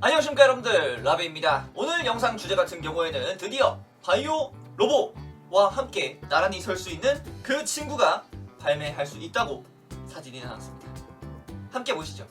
안녕하십니까 여러분들. 라베입니다. 오늘 영상 주제 같은 경우에는 드디어 바이오 로보와 함께 나란히 설 수 있는 그 친구가 발매할 수 있다고 사진이 나왔습니다. 함께 보시죠.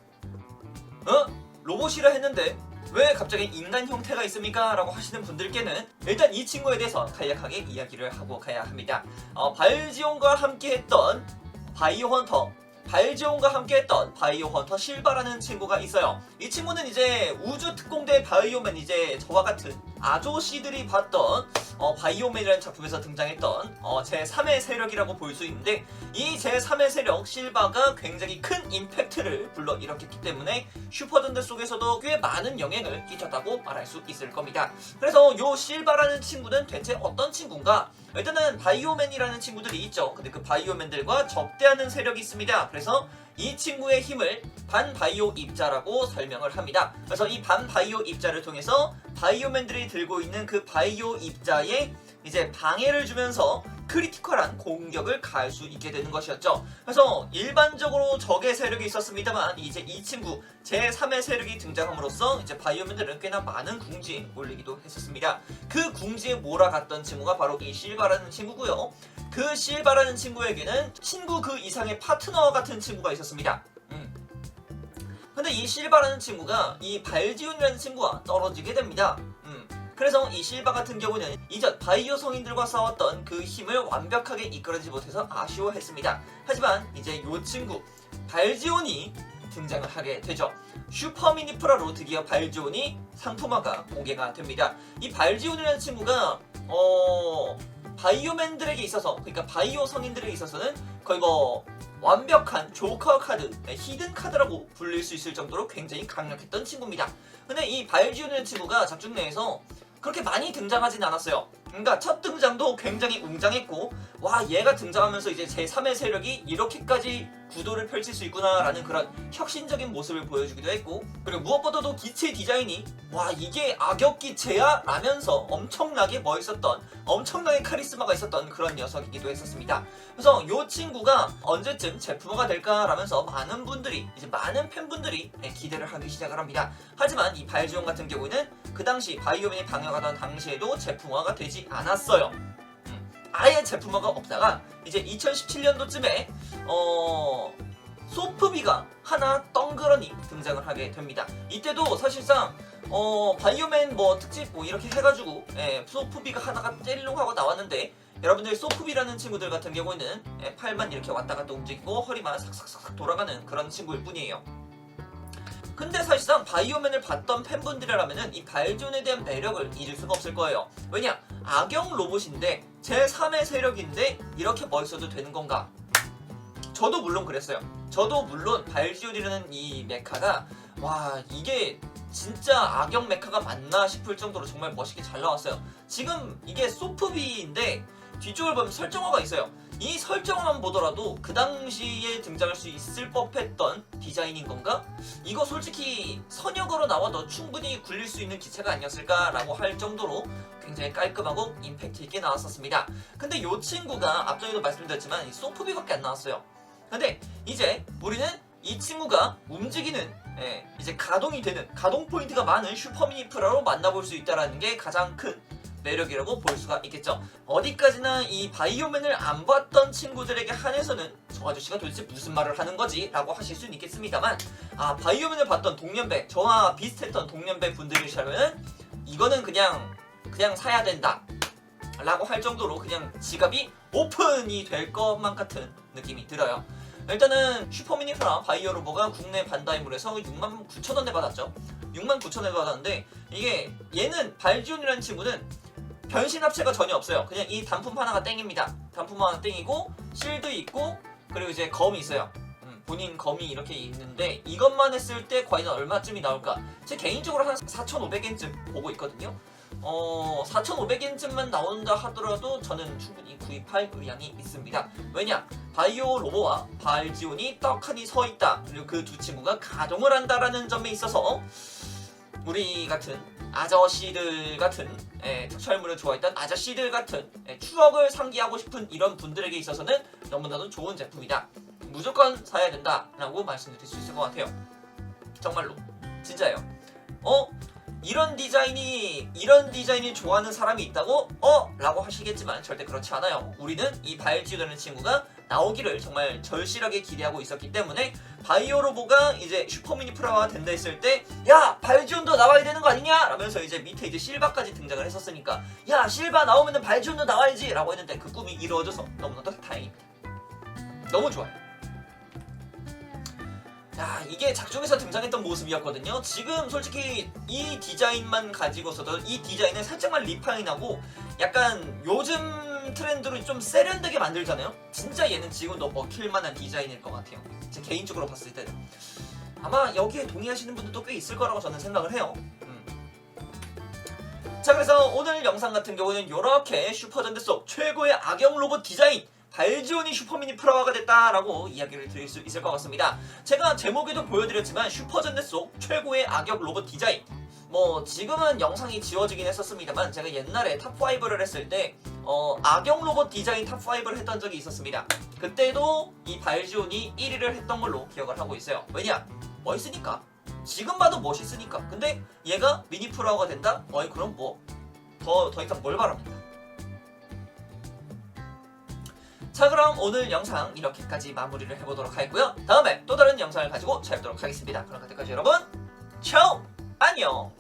어? 로봇이라 했는데 왜 갑자기 인간 형태가 있습니까? 라고 하시는 분들께는 일단 이 친구에 대해서 간략하게 이야기를 하고 가야 합니다. 어, 발지온과 함께 했던 바이오 헌터 발지온과 함께했던 바이오 헌터 실바라는 친구가 있어요. 이 친구는 이제 우주 특공대 바이오맨 이제 저와 같은 아저씨들이 봤던 어, 바이오맨이라는 작품에서 등장했던 어, 제 3의 세력이라고 볼 수 있는데 이 제 3의 세력 실바가 굉장히 큰 임팩트를 불러일으켰기 때문에 슈퍼전대 속에서도 꽤 많은 영향을 끼쳤다고 말할 수 있을 겁니다. 그래서 요 실바라는 친구는 대체 어떤 친구인가? 일단은 바이오맨이라는 친구들이 있죠. 근데 그 바이오맨들과 적대하는 세력이 있습니다. 그래서 이 친구의 힘을 반바이오 입자라고 설명을 합니다. 그래서 이 반바이오 입자를 통해서 바이오맨들이 들고 있는 그 바이오 입자에 이제 방해를 주면서 크리티컬한 공격을 가할 수 있게 되는 것이었죠. 그래서 일반적으로 적의 세력이 있었습니다만 이제 이 친구 제3의 세력이 등장함으로써 이제 바이오맨들은 꽤나 많은 궁지에 몰리기도 했었습니다. 그 궁지에 몰아갔던 친구가 바로 이 실바라는 친구고요. 그 실바라는 친구에게는 친구 그 이상의 파트너 같은 친구가 있었습니다. 음. 근데 이 실바라는 친구가 이 발지훈이라는 친구와 떨어지게 됩니다. 음. 그래서 이 실바 같은 경우는 이전 바이오 성인들과 싸웠던 그 힘을 완벽하게 이끌어내지 못해서 아쉬워했습니다. 하지만 이제 요 친구 발지온이 등장을 하게 되죠. 슈퍼 미니 프라로 드디어 발지온이 상품화가 공개가 됩니다. 이 발지온이라는 친구가 어 바이오맨들에게 있어서 그러니까 바이오 성인들에게 있어서는 거의 뭐 완벽한 조커 카드, 네, 히든 카드라고 불릴 수 있을 정도로 굉장히 강력했던 친구입니다. 근데 이 발지오는 친구가 작중 내에서 그렇게 많이 등장하진 않았어요. 그러니까 첫 등장도 굉장히 웅장했고 와 얘가 등장하면서 이제 제3의 세력이 이렇게까지 구도를 펼칠 수 있구나라는 그런 혁신적인 모습을 보여주기도 했고 그리고 무엇보다도 기체 디자인이 와 이게 악역 기체야? 라면서 엄청나게 멋있었던 엄청나게 카리스마가 있었던 그런 녀석이기도 했었습니다. 그래서 이 친구가 언제쯤 제품화가 될까 라면서 많은 분들이 이제 많은 팬분들이 네, 기대를 하기 시작을 합니다. 하지만 이 발지온 같은 경우에는 그 당시 바이오맨이 방영하던 당시에도 제품화가 되지 않았어요. 음, 아예 제품화가 없다가 이제 2017년도쯤에 어 소프비가 하나 덩그러니 등장을 하게 됩니다. 이때도 사실상 어 바이오맨 뭐 특집 뭐 이렇게 해가지고 예, 소프비가 하나가 젤롱 하고 나왔는데 여러분들 소프비라는 친구들 같은 경우에는 예, 팔만 이렇게 왔다 갔다 움직이고 허리만 삭삭삭 돌아가는 그런 친구일 뿐이에요. 근데 사실상 바이오맨을 봤던 팬분들이라면은 이 발존에 대한 매력을 잊을 수가 없을 거예요. 왜냐? 악영 로봇인데 제3의 세력인데 이렇게 멋있어도 되는 건가? 저도 물론 그랬어요. 저도 물론 발지온이라는 이 메카가 와 이게 진짜 악역 메카가 맞나 싶을 정도로 정말 멋있게 잘 나왔어요. 지금 이게 소프비인데 뒤쪽을 보면 설정화가 있어요. 이 설정만 보더라도 그 당시에 등장할 수 있을 법했던 디자인인 건가? 이거 솔직히 선역으로 나와도 충분히 굴릴 수 있는 기체가 아니었을까라고 할 정도로 굉장히 깔끔하고 임팩트 있게 나왔었습니다. 근데 이 친구가 앞전에도 말씀드렸지만 이 소프비밖에 안 나왔어요. 근데 이제 우리는 이 친구가 움직이는 예, 이제 가동이 되는 가동 포인트가 많은 슈퍼미니 프라로 만나볼 수 있다는 게 가장 큰 매력이라고 볼 수가 있겠죠. 어디까지나 이 바이오맨을 안 봤던 친구들에게 한해서는 저 아저씨가 도대체 무슨 말을 하는 거지? 라고 하실 수는 있겠습니다만 아 바이오맨을 봤던 동년배 저와 비슷했던 동년배 분들이시라면 이거는 그냥 그냥 사야 된다 라고 할 정도로 그냥 지갑이 오픈이 될 것만 같은 느낌이 들어요. 일단은 슈퍼미니프라 바이오 로보가 국내 반다이물에서 6만 9천 원에 받았죠. 6만 9천 원에 받았는데 이게 얘는 발지온이라는 친구는 변신 합체가 전혀 없어요. 그냥 이 단품 하나가 땡입니다. 단품 하나 땡이고 실드 있고 그리고 이제 검이 있어요. 음, 본인 검이 이렇게 있는데 이것만 했을 때 과연 얼마쯤이 나올까? 제 개인적으로 한 4,500엔쯤 보고 있거든요. 어, 4,500엔쯤만 나온다 하더라도 저는 충분히 구입할 의향이 있습니다. 왜냐? 바이오 로보와 발지온이 떡하니 서 있다. 그리고 그 두 친구가 가동을 한다라는 점에 있어서 우리 같은 아저씨들 같은 예, 특촬물을 좋아했던 아저씨들 같은 예, 추억을 상기하고 싶은 이런 분들에게 있어서는 너무나도 좋은 제품이다. 무조건 사야 된다라고 말씀드릴 수 있을 것 같아요. 정말로 진짜예요. 어? 이런 디자인이 이런 디자인을 좋아하는 사람이 있다고? 어? 라고 하시겠지만 절대 그렇지 않아요. 우리는 이 바일지오라는 친구가 나오기를 정말 절실하게 기대하고 있었기 때문에 바이오로보가 이제 슈퍼미니 프라가 된다 했을 때야 발지온도 나 아니냐? 라면서 이제 밑에 이제 실바까지 등장을 했었으니까 야 실바 나오면은 발지온도 나와야지 라고 했는데 그 꿈이 이루어져서 너무나도 다행입니다. 너무 좋아요. 야 이게 작중에서 등장했던 모습이었거든요. 지금 솔직히 이 디자인만 가지고서도 이 디자인을 살짝만 리파인하고 약간 요즘 트렌드로 좀 세련되게 만들잖아요. 진짜 얘는 지금도 먹힐만한 디자인일 것 같아요. 제 개인적으로 봤을 때는 아마 여기에 동의하시는 분들도 꽤 있을 거라고 저는 생각을 해요. 음. 자 그래서 오늘 영상 같은 경우는 이렇게 슈퍼전대 속 최고의 악역 로봇 디자인 발지온이 슈퍼미니 프라화가 됐다라고 이야기를 드릴 수 있을 것 같습니다. 제가 제목에도 보여드렸지만 슈퍼전대 속 최고의 악역 로봇 디자인 뭐 지금은 영상이 지워지긴 했었습니다만 제가 옛날에 탑5를 했을 때 어, 악역 로봇 디자인 탑5를 했던 적이 있었습니다. 그때도 이 발지온이 1위를 했던 걸로 기억을 하고 있어요. 왜냐? 멋있으니까. 지금 봐도 멋있으니까. 근데 얘가 미니 프라워가 된다? 어이 그럼 뭐더더 이상 뭘 바랍니까? 자 그럼 오늘 영상 이렇게까지 마무리를 해보도록 하겠고요. 다음에 또 다른 영상을 가지고 찾아뵙도록 하겠습니다. 그럼 그때까지 여러분 차오 안녕